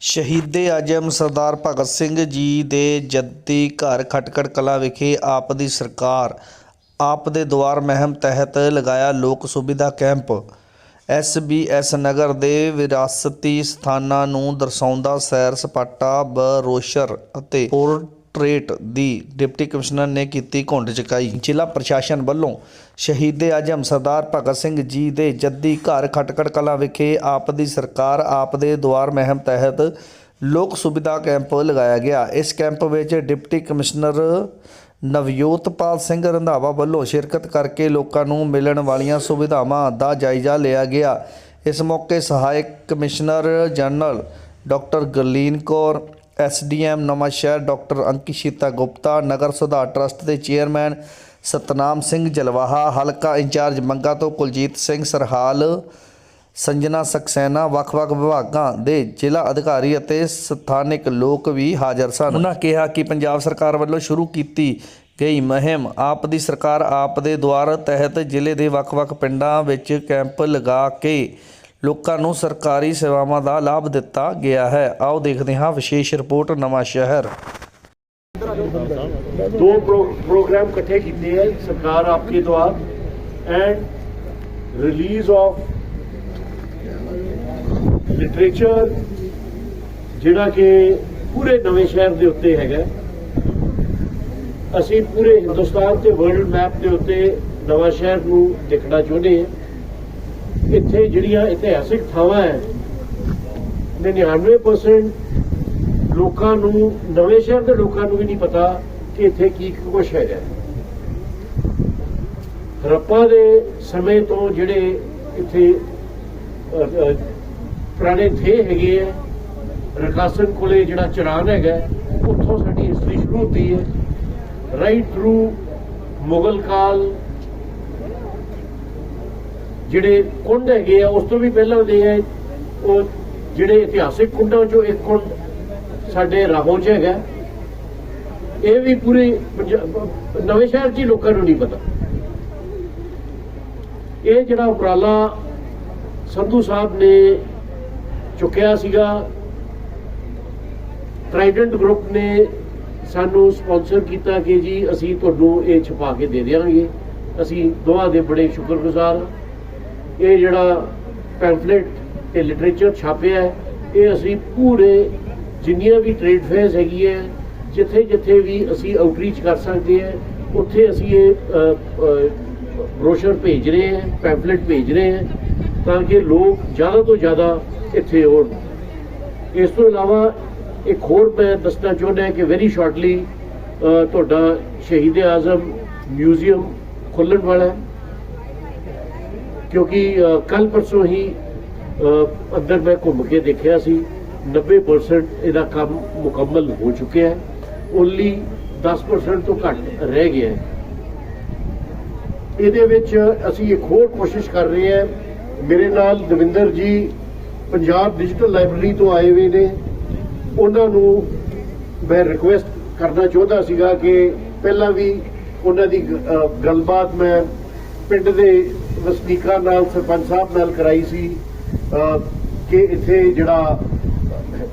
ਸ਼ਹੀਦੇ ਆਜਮ ਸਰਦਾਰ ਭਗਤ ਸਿੰਘ ਜੀ ਦੇ ਜੱਦੀ ਘਰ ਖਟਕੜ ਕਲਾਂ ਵਿਖੇ ਆਪ ਦੀ ਸਰਕਾਰ ਆਪ ਦੇ ਦੁਆਰ ਮਹਿਮ ਤਹਿਤ ਲਗਾਇਆ ਲੋਕ ਸੁਵਿਧਾ ਕੈਂਪ। ਐਸ ਨਗਰ ਦੇ ਵਿਰਾਸਤੀ ਸਥਾਨਾਂ ਨੂੰ ਦਰਸਾਉਂਦਾ ਸੈਰ ਸਪਾਟਾ, ਬਰੋਸ਼ਰ ਅਤੇ ਹੋਰ ਪੋਰਟਰੇਟ ਦੀ ਡਿਪਟੀ ਕਮਿਸ਼ਨਰ ਨੇ ਕੀਤੀ ਘੁੰਡ ਚੁਕਾਈ। ਜ਼ਿਲ੍ਹਾ ਪ੍ਰਸ਼ਾਸਨ ਵੱਲੋਂ ਸ਼ਹੀਦੇ ਆਜਮ ਸਰਦਾਰ ਭਗਤ ਸਿੰਘ ਜੀ ਦੇ ਜੱਦੀ ਘਰ ਖਟਕੜ ਕਲਾਂ ਵਿਖੇ ਆਪ ਦੀ ਸਰਕਾਰ, ਆਪ ਦੇ ਦੁਆਰ ਮਹਿਮ ਤਹਿਤ ਲੋਕ ਸੁਵਿਧਾ ਕੈਂਪ ਲਗਾਇਆ ਗਿਆ। ਇਸ ਕੈਂਪ ਵਿੱਚ ਡਿਪਟੀ ਕਮਿਸ਼ਨਰ ਨਵਯੋਤਪਾਲ ਸਿੰਘ ਰੰਧਾਵਾ ਵੱਲੋਂ ਸ਼ਿਰਕਤ ਕਰਕੇ ਲੋਕਾਂ ਨੂੰ ਮਿਲਣ ਵਾਲੀਆਂ ਸੁਵਿਧਾਵਾਂ ਦਾ ਜਾਇਜ਼ਾ ਲਿਆ ਗਿਆ। ਇਸ ਮੌਕੇ ਸਹਾਇਕ commissioner general doctor Gurleen Kaur SDM Nawanshahr doctor Ankishita Gupta, ਨਗਰ ਸੁਧਾਰ ਟਰਸਟ ਦੇ ਚੇਅਰਮੈਨ ਸਤਨਾਮ ਸਿੰਘ ਜਲਵਾਹਾ, ਹਲਕਾ ਇੰਚਾਰਜ ਮੰਗਾ ਤੋਂ ਕੁਲਜੀਤ ਸਿੰਘ ਸਰਹਾਲ, ਸੰਜਨਾ ਸਕਸੈਨਾ, ਵੱਖ-ਵੱਖ ਵਿਭਾਗਾਂ ਦੇ ਜ਼ਿਲ੍ਹਾ ਅਧਿਕਾਰੀ ਅਤੇ ਸਥਾਨਕ ਲੋਕ ਵੀ ਹਾਜ਼ਰ ਸਨ। ਉਹਨਾਂ ਕਿਹਾ ਕਿ ਪੰਜਾਬ ਸਰਕਾਰ ਵੱਲੋਂ ਸ਼ੁਰੂ ਕੀਤੀ ਗਈ ਮੁਹਿੰਮ ਆਪ ਦੀ ਸਰਕਾਰ ਆਪ ਦੇ ਦੁਆਰ ਤਹਿਤ ਜ਼ਿਲ੍ਹੇ ਦੇ ਵੱਖ-ਵੱਖ ਪਿੰਡਾਂ ਵਿੱਚ ਕੈਂਪ ਲਗਾ ਕੇ ਲੋਕਾਂ ਨੂੰ ਸਰਕਾਰੀ ਸੇਵਾਵਾਂ ਦਾ ਲਾਭ ਦਿੱਤਾ ਗਿਆ ਹੈ। ਆਓ ਦੇਖਦੇ ਹਾਂ ਵਿਸ਼ੇਸ਼ ਰਿਪੋਰਟ ਨਵਾਂ ਸ਼ਹਿਰ। ਦੋ ਪ੍ਰੋਗਰਾਮ ਇਕੱਠੇ ਕੀਤੇ ਹੈ ਸਰਕਾਰ ਆਪਕੇ ਦਵਾਰ ਐਂਡ ਰਿਲੀਜ਼ ਆਫ ਲਿਟਰੇਚਰ ਜਿਹੜਾ ਕਿ ਪੂਰੇ ਨਵੇਂ ਸ਼ਹਿਰ ਦੇ ਉੱਤੇ ਹੈਗਾ। ਅਸੀਂ ਪੂਰੇ ਹਿੰਦੁਸਤਾਨ ਤੇ ਵਰਲਡ ਮੈਪ ਦੇ ਉੱਤੇ ਨਵਾਂ ਸ਼ਹਿਰ ਨੂੰ ਦੇਖਣਾ ਚਾਹੁੰਦੇ ਹਾਂ। ਇੱਥੇ ਜਿਹੜੀਆਂ ਇਤਿਹਾਸਿਕ ਥਾਵਾਂ ਹੈ 99% ਲੋਕਾਂ ਨੂੰ, ਨਵੇਂ ਸ਼ਹਿਰ ਦੇ ਲੋਕਾਂ ਨੂੰ ਵੀ ਨਹੀਂ ਪਤਾ ਕਿ ਇੱਥੇ ਕੀ ਕੁਛ ਹੈਗਾ। ਹਰੱਪਾ ਦੇ ਸਮੇਂ ਤੋਂ ਜਿਹੜੇ ਇੱਥੇ ਪੁਰਾਣੇ ਥੇ ਹੈਗੇ ਆ, ਰਕਾਸਨ ਕੋਲੇ ਜਿਹੜਾ ਚਰਾਨ ਹੈਗਾ, ਉੱਥੋਂ ਸਾਡੀ ਹਿਸਟਰੀ ਸ਼ੁਰੂ ਹੁੰਦੀ ਹੈ। ਰਾਈਟ ਥਰੂ ਮੁਗਲ ਕਾਲ ਜਿਹੜੇ ਕੁੰਡ ਹੈਗੇ ਆ, ਉਸ ਤੋਂ ਵੀ ਪਹਿਲਾਂ ਦੇ ਹੈ ਉਹ ਜਿਹੜੇ ਇਤਿਹਾਸਿਕ ਕੁੰਡਾਂ ਚੋਂ ਇੱਕ ਕੁੰਡ ਸਾਡੇ ਰਾਹੋਂ 'ਚ ਹੈਗਾ। ਇਹ ਵੀ ਪੂਰੇ ਪੰਜਾਬ- ਨਵੇਂ ਸ਼ਹਿਰ 'ਚ ਹੀ ਲੋਕਾਂ ਨੂੰ ਨਹੀਂ ਪਤਾ। ਇਹ ਜਿਹੜਾ ਉਪਰਾਲਾ ਸੰਧੂ ਸਾਹਿਬ ਨੇ ਚੁੱਕਿਆ ਸੀਗਾ ਟ੍ਰਾਈਡੈਂਟ ਗਰੁੱਪ ਨੇ ਸਾਨੂੰ ਸਪਾਂਸਰ ਕੀਤਾ ਕਿ ਜੀ, ਅਸੀਂ ਤੁਹਾਨੂੰ ਇਹ ਛਪਾ ਕੇ ਦੇ ਦੇਵਾਂਗੇ ਅਸੀਂ ਦੋਹਾਂ ਦੇ ਬੜੇ ਸ਼ੁਕਰਗੁਜ਼ਾਰ ਹਾਂ। ਇਹ ਜਿਹੜਾ ਪੈਂਫਲੇਟ ਤੇ ਲਿਟਰੇਚਰ ਛਾਪਿਆ ਇਹ ਅਸੀਂ ਪੂਰੇ ਜਿੰਨੀਆਂ ਵੀ ਟ੍ਰੇਡ ਫੇਅਰਸ ਹੈਗੀ ਹੈ, ਜਿੱਥੇ ਜਿੱਥੇ ਵੀ ਅਸੀਂ ਆਊਟਰੀਚ ਕਰ ਸਕਦੇ ਹਾਂ, ਉੱਥੇ ਅਸੀਂ ਇਹ ਬ੍ਰੋਸ਼ਰ ਭੇਜ ਰਹੇ ਹਾਂ ਪੈਂਫਲੇਟ ਭੇਜ ਰਹੇ ਹਾਂ, ਤਾਂ ਕਿ ਲੋਕ ਜ਼ਿਆਦਾ ਤੋਂ ਜ਼ਿਆਦਾ ਇੱਥੇ ਆਉਣ ਇਸ ਤੋਂ ਇਲਾਵਾ ਇੱਕ ਹੋਰ ਮੈਂ ਦੱਸਣਾ ਚਾਹੁੰਦਾ ਕਿ ਵੈਰੀ ਸ਼ਾਰਟਲੀ ਤੁਹਾਡਾ ਸ਼ਹੀਦ ਆਜ਼ਮ ਮਿਊਜ਼ੀਅਮ ਖੁੱਲਣ ਵਾਲਾ ਹੈ। ਕਿਉਂਕਿ ਕੱਲ ਪਰਸੋਂ ਹੀ ਅੰਦਰ ਮੈਂ ਘੁੰਮ ਕੇ ਦੇਖਿਆ ਸੀ। 90% ਇਹਦਾ ਕੰਮ ਮੁਕੰਮਲ ਹੋ ਚੁੱਕਿਆ ਹੈ। ਓਨਲੀ 10% ਤੋਂ ਘੱਟ ਰਹਿ ਗਿਆ ਹੈ। ਇਹਦੇ ਵਿੱਚ ਅਸੀਂ ਇੱਕ ਹੋਰ ਕੋਸ਼ਿਸ਼ ਕਰ ਰਹੇ ਹਾਂ। ਮੇਰੇ ਨਾਲ ਦਵਿੰਦਰ ਜੀ ਪੰਜਾਬ ਡਿਜੀਟਲ ਲਾਇਬ੍ਰੇਰੀ ਤੋਂ ਆਏ ਹੋਏ ਨੇ। ਉਹਨਾਂ ਨੂੰ ਮੈਂ ਰਿਕੁਐਸਟ ਕਰਨਾ ਚਾਹੁੰਦਾ ਸੀਗਾ ਕਿ ਪਹਿਲਾਂ ਵੀ ਉਹਨਾਂ ਦੀ ਗੱਲਬਾਤ ਮੈਂ ਪਿੰਡ ਦੇ ਵਸਨੀਕਾਂ ਨਾਲ ਸਰਪੰਚ ਸਾਹਿਬ ਨਾਲ ਕਰਾਈ ਸੀ ਕਿ ਇੱਥੇ ਜਿਹੜਾ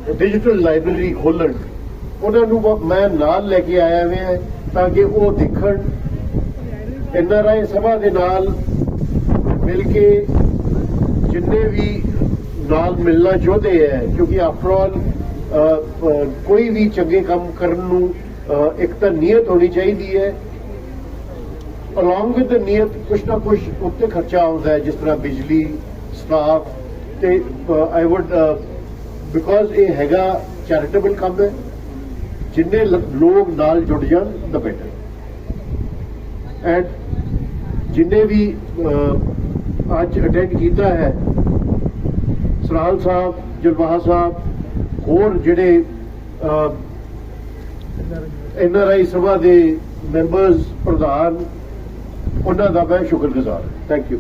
ਡਿਜੀਟਲ ਲਾਇਬ੍ਰੇਰੀ ਖੋਲਣ ਉਹਨਾਂ ਨੂੰ ਮੈਂ ਨਾਲ ਲੈ ਕੇ ਆਇਆ ਹੋਇਆ ਤਾਂ ਕਿ ਉਹ ਦੇਖਣ। ਐਨਆਰਆਈ ਸਭਾ ਦੇ ਨਾਲ ਮਿਲ ਕੇ ਜਿੰਨੇ ਵੀ ਨਾਲ ਮਿਲਣਾ ਚਾਹੁੰਦੇ ਹੈ ਕਿਉਂਕਿ ਆਫਟਰ ਆਲ ਕੋਈ ਵੀ ਚੰਗੇ ਕੰਮ ਕਰਨ ਨੂੰ ਇੱਕ ਤਾਂ ਨੀਅਤ ਹੋਣੀ ਚਾਹੀਦੀ ਹੈ। ਅਲੋਂਗ ਵਿਦ ਦ ਨੀਅਤ ਕੁਛ ਨਾ ਕੁਛ ਉੱਤੇ ਖਰਚਾ ਆਉਂਦਾ ਹੈ, ਜਿਸ ਤਰ੍ਹਾਂ ਬਿਜਲੀ, ਸਟਾਫ ਤੇ ਆਈ ਊਡ ਬਿਕੋਜ਼ ਇਹ ਹੈਗਾ ਚੈਰੀਟੇਬਲ ਕੰਮ ਹੈ, ਜਿੰਨੇ ਲੋਕ ਨਾਲ ਜੁੜ ਜਾਣ ਦਾ ਬੈਟਰ ਐਂਡ ਜਿੰਨੇ ਵੀ ਅੱਜ ਅਟੈਂਡ ਕੀਤਾ ਹੈ, ਸਰਾਲ ਸਾਹਿਬ, ਜਲਵਾਹਾ ਸਾਹਿਬ, ਹੋਰ ਜਿਹੜੇ ਐਨਆਰਆਈ ਸਭਾ ਦੇ ਮੈਂਬਰਸ ਪ੍ਰਧਾਨ ਉਹਨਾਂ ਦਾ ਮੈਂ ਸ਼ੁਕਰਗੁਜ਼ਾਰ ਥੈਂਕ ਯੂ